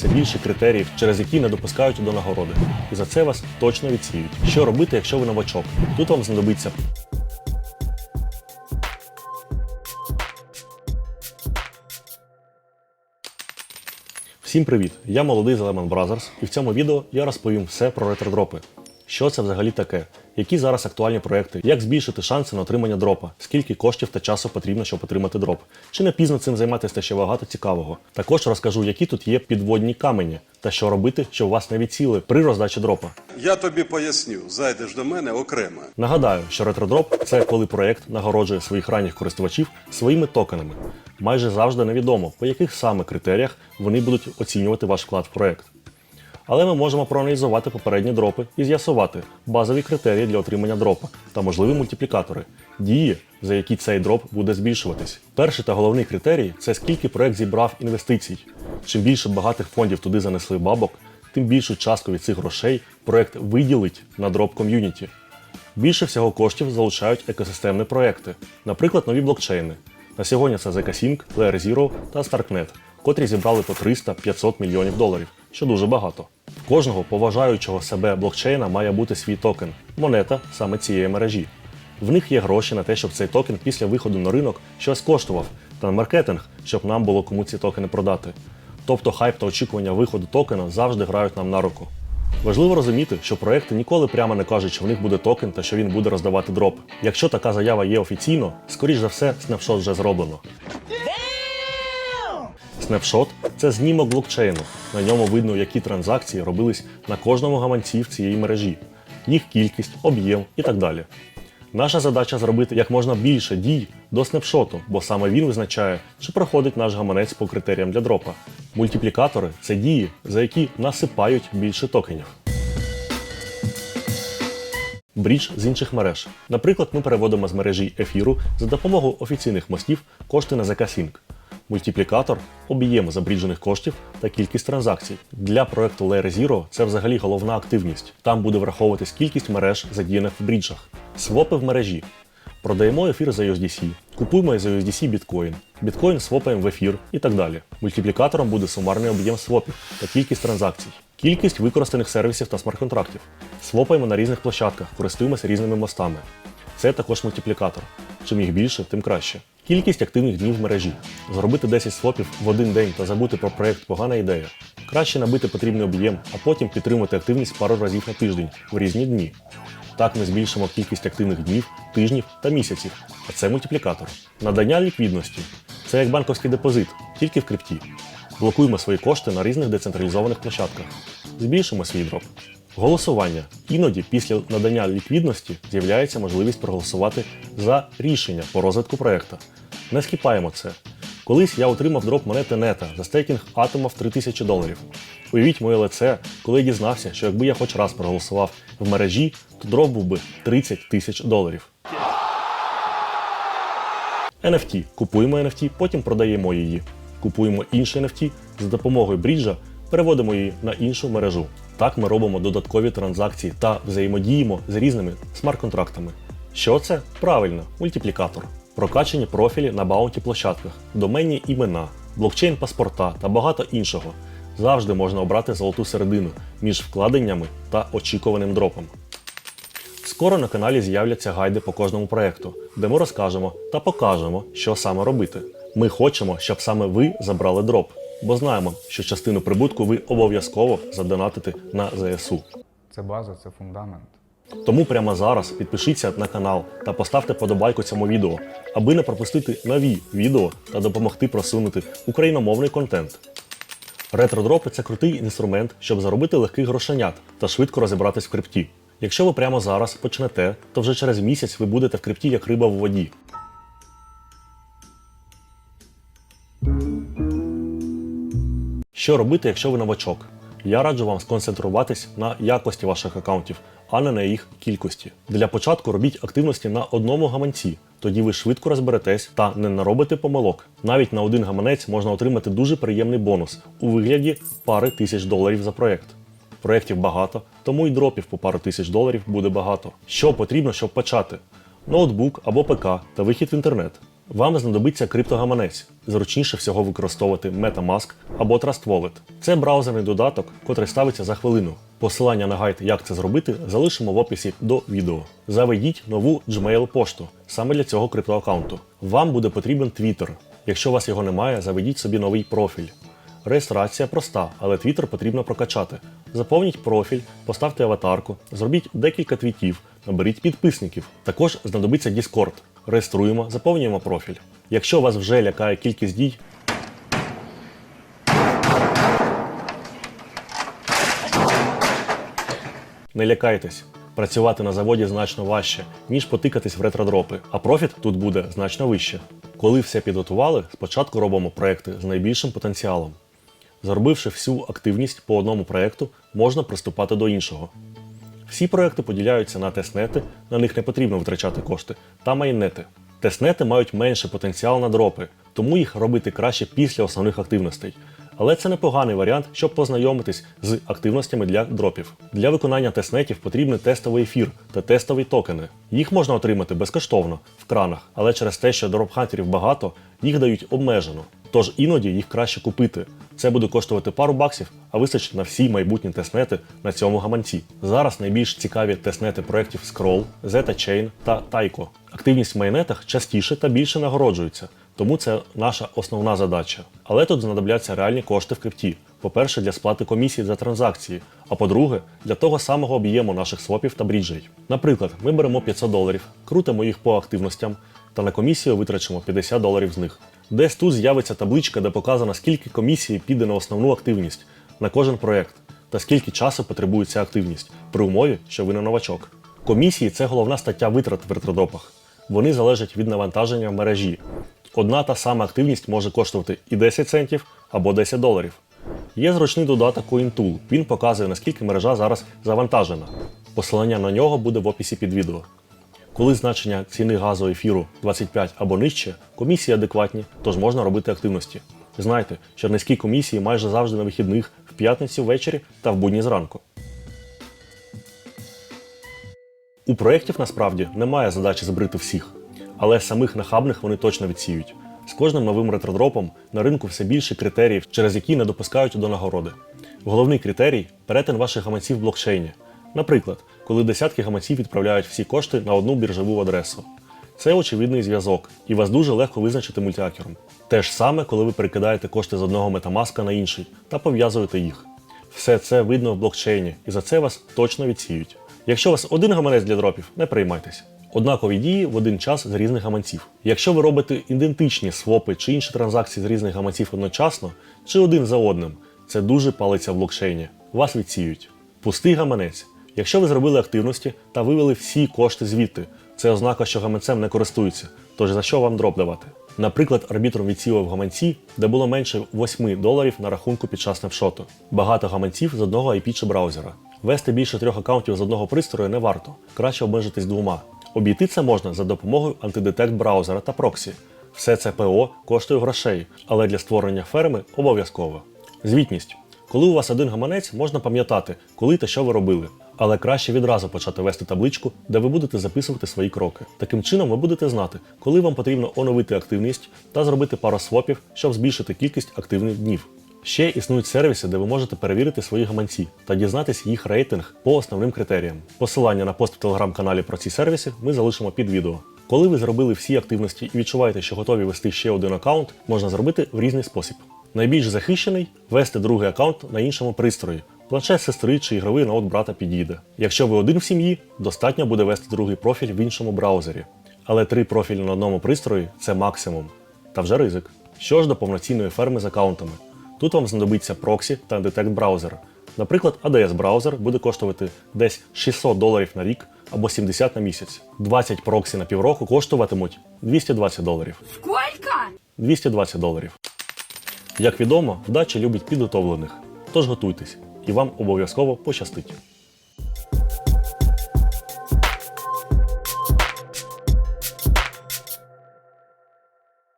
все більше критеріїв, через які не допускають до нагороди. І за це вас точно відсіють. Що робити, якщо ви новачок? Тут вам знадобиться Всім привіт! Я молодий з Lemon Brothers, і в цьому відео я розповім все про ретродропи. Що це взагалі таке? Які зараз актуальні проекти? Як збільшити шанси на отримання дропа? Скільки коштів та часу потрібно, щоб отримати дроп? Чи не пізно цим займатися та ще багато цікавого? Також розкажу, які тут є підводні камені та що робити, щоб вас не відсіли при роздачі дропа. Я тобі поясню, зайдеш до мене окремо. Нагадаю, що ретродроп це коли проєкт нагороджує своїх ранніх користувачів своїми токенами. Майже завжди невідомо, по яких саме критеріях вони будуть оцінювати ваш вклад в проєкт. Але ми можемо проаналізувати попередні дропи і з'ясувати базові критерії для отримання дропа та можливі мультиплікатори, дії, за які цей дроп буде збільшуватись. Перший та головний критерій це скільки проект зібрав інвестицій. Чим більше багатих фондів туди занесли бабок, тим більшу частку від цих грошей проект виділить на дроп ком'юніті. Більше всього коштів залучають екосистемні проекти, наприклад, нові блокчейни. На сьогодні це ZK-Sync, Layer Zero та Starknet, котрі зібрали по 300-500 мільйонів доларів, що дуже багато. Кожного поважаючого себе блокчейна має бути свій токен, монета саме цієї мережі. В них є гроші на те, щоб цей токен після виходу на ринок щось коштував, та на маркетинг, щоб нам було кому ці токени продати. Тобто хайп та очікування виходу токена завжди грають нам на руку. Важливо розуміти, що проекти ніколи прямо не кажуть, що в них буде токен та що він буде роздавати дроп. Якщо така заява є офіційно, скоріш за все, снапшот вже зроблено. Снапшот це знімок блокчейну. На ньому видно, які транзакції робились на кожному гаманці в цієї мережі, їх кількість, об'єм і так далі. Наша задача зробити як можна більше дій до снапшоту, бо саме він визначає, чи проходить наш гаманець по критеріям для дропа. Мультиплікатори це дії, за які насипають більше токенів. Брідж з інших мереж. Наприклад, ми переводимо з мережі ефіру за допомогою офіційних мостів кошти на ZK-Sync. Мультиплікатор об'єм забріджених коштів та кількість транзакцій. Для проекту Layer Zero це взагалі головна активність. Там буде враховуватись кількість мереж, задіяних в бріджах. Свопи в мережі. Продаємо ефір за USDC, купуємо за USDC біткоін, біткоін свопаємо в ефір і так далі. Мультиплікатором буде сумарний об'єм свопів та кількість транзакцій, кількість використаних сервісів та смарт-контрактів. Свопаємо на різних площадках, користуємося різними мостами. Це також мультиплікатор. Чим їх більше, тим краще. Кількість активних днів в мережі. Зробити 10 свопів в один день та забути про проект погана ідея. Краще набити потрібний об'єм, а потім підтримувати активність пару разів на тиждень в різні дні. Так ми збільшимо кількість активних днів, тижнів та місяців, а це мультиплікатор. Надання ліквідності це як банковський депозит, тільки в крипті. Блокуємо свої кошти на різних децентралізованих площадках. Збільшимо свій дроп. Голосування. Іноді після надання ліквідності з'являється можливість проголосувати за рішення по розвитку проекту. Не скіпаємо це. Колись я отримав дроп монети нета за стейкінг атома в 3000 доларів. Уявіть моє лице, коли я дізнався, що якби я хоч раз проголосував в мережі, то дроп був би 30 тисяч доларів. NFT. Купуємо NFT, потім продаємо її. Купуємо інше NFT, за допомогою бріджа переводимо її на іншу мережу. Так ми робимо додаткові транзакції та взаємодіємо з різними смарт-контрактами. Що це? Правильно, мультиплікатор. Прокачані профілі на баунті площадках, доменні імена, блокчейн паспорта та багато іншого. Завжди можна обрати золоту середину між вкладеннями та очікуваним дропом. Скоро на каналі з'являться гайди по кожному проєкту, де ми розкажемо та покажемо, що саме робити. Ми хочемо, щоб саме ви забрали дроп, бо знаємо, що частину прибутку ви обов'язково задонатите на ЗСУ. Це база, це фундамент. Тому прямо зараз підпишіться на канал та поставте подобайку цьому відео, аби не пропустити нові відео та допомогти просунути україномовний контент. Ретродропи це крутий інструмент, щоб заробити легких грошенят та швидко розібратись в крипті. Якщо ви прямо зараз почнете, то вже через місяць ви будете в крипті як риба в воді. Що робити, якщо ви новачок? Я раджу вам сконцентруватись на якості ваших аккаунтів, а не на їх кількості. Для початку робіть активності на одному гаманці, тоді ви швидко розберетесь та не наробите помилок. Навіть на один гаманець можна отримати дуже приємний бонус у вигляді пари тисяч доларів за проект. Проєктів багато, тому і дропів по пару тисяч доларів буде багато. Що потрібно, щоб почати? Ноутбук або ПК та вихід в інтернет. Вам знадобиться криптогаманець. Зручніше всього використовувати MetaMask або Trust Wallet. Це браузерний додаток, котрий ставиться за хвилину. Посилання на гайд, як це зробити, залишимо в описі до відео. Заведіть нову Gmail пошту саме для цього криптоаккаунту. Вам буде потрібен Twitter. Якщо у вас його немає, заведіть собі новий профіль. Реєстрація проста, але Twitter потрібно прокачати. Заповніть профіль, поставте аватарку, зробіть декілька твітів, наберіть підписників. Також знадобиться Discord. Реєструємо, заповнюємо профіль. Якщо вас вже лякає кількість дій, не лякайтесь. Працювати на заводі значно важче, ніж потикатись в ретродропи, а профіт тут буде значно вище. Коли все підготували, спочатку робимо проекти з найбільшим потенціалом. Зробивши всю активність по одному проекту, можна приступати до іншого. Всі проекти поділяються на тестнети, на них не потрібно витрачати кошти, та майнети. Тестнети мають менший потенціал на дропи, тому їх робити краще після основних активностей. Але це непоганий варіант, щоб познайомитись з активностями для дропів. Для виконання тестнетів потрібний тестовий ефір та тестові токени. Їх можна отримати безкоштовно в кранах, але через те, що дропхантерів багато, їх дають обмежено. Тож іноді їх краще купити. Це буде коштувати пару баксів, а вистачить на всі майбутні тестнети на цьому гаманці. Зараз найбільш цікаві тестнети проєктів Scroll, Zeta Chain та Taiko. Активність в майнетах частіше та більше нагороджується, тому це наша основна задача. Але тут знадобляться реальні кошти в крипті. По-перше, для сплати комісії за транзакції, а по-друге, для того самого об'єму наших свопів та бріджей. Наприклад, ми беремо 500 доларів, крутимо їх по активностям та на комісію витрачимо 50 доларів з них. Десь тут з'явиться табличка, де показано, скільки комісії піде на основну активність на кожен проєкт та скільки часу потребує ця активність при умові, що ви не новачок. Комісії це головна стаття витрат в ретродропах. Вони залежать від навантаження в мережі. Одна та сама активність може коштувати і 10 центів або 10 доларів. Є зручний додаток CoinTool. Він показує, наскільки мережа зараз завантажена. Посилання на нього буде в описі під відео. Коли значення ціни газу ефіру 25 або нижче, комісії адекватні, тож можна робити активності. Знайте, низькі комісії майже завжди на вихідних, в п'ятницю ввечері та в будні зранку. У проєктів насправді немає задачі збрити всіх, але самих нахабних вони точно відсіють. З кожним новим ретродропом на ринку все більше критеріїв, через які не допускають до нагороди. Головний критерій перетин ваших гаманців в блокчейні. Наприклад, коли десятки гаманців відправляють всі кошти на одну біржову адресу. Це очевидний зв'язок, і вас дуже легко визначити мультиакером. Те ж саме, коли ви перекидаєте кошти з одного метамаска на інший та пов'язуєте їх. Все це видно в блокчейні, і за це вас точно відсіють. Якщо у вас один гаманець для дропів, не приймайтеся. Однакові дії в один час з різних гаманців. Якщо ви робите ідентичні свопи чи інші транзакції з різних гаманців одночасно, чи один за одним, це дуже палиться в блокчейні. Вас відсіють. Пустий гаманець. Якщо ви зробили активності та вивели всі кошти звідти, це ознака, що гаманцем не користуються. Тож за що вам дроп давати? Наприклад, арбітром відсіяв гаманці, де було менше 8 доларів на рахунку під час снапшоту. Багато гаманців з одного IP чи браузера. Вести більше трьох аккаунтів з одного пристрою не варто, краще обмежитись двома. Обійти це можна за допомогою антидетект браузера та проксі. Все це ПО коштує грошей, але для створення ферми обов'язково. Звітність. Коли у вас один гаманець, можна пам'ятати, коли та що ви робили. Але краще відразу почати вести табличку, де ви будете записувати свої кроки. Таким чином ви будете знати, коли вам потрібно оновити активність та зробити пару свопів, щоб збільшити кількість активних днів. Ще існують сервіси, де ви можете перевірити свої гаманці та дізнатися їх рейтинг по основним критеріям. Посилання на пост в телеграм-каналі про ці сервіси ми залишимо під відео. Коли ви зробили всі активності і відчуваєте, що готові вести ще один аккаунт, можна зробити в різний спосіб. Найбільш захищений вести другий аккаунт на іншому пристрої. Планшет сестри чи ігровий ноут брата підійде. Якщо ви один в сім'ї, достатньо буде вести другий профіль в іншому браузері. Але три профілі на одному пристрої це максимум. Та вже ризик. Що ж до повноцінної ферми з аккаунтами? Тут вам знадобиться проксі та детект браузер. Наприклад, ADS браузер буде коштувати десь 600 доларів на рік або 70 на місяць. 20 проксі на півроку коштуватимуть 220 доларів. Сколько? 220 доларів. Як відомо, вдача любить підготовлених. Тож готуйтесь, і вам обов'язково пощастить.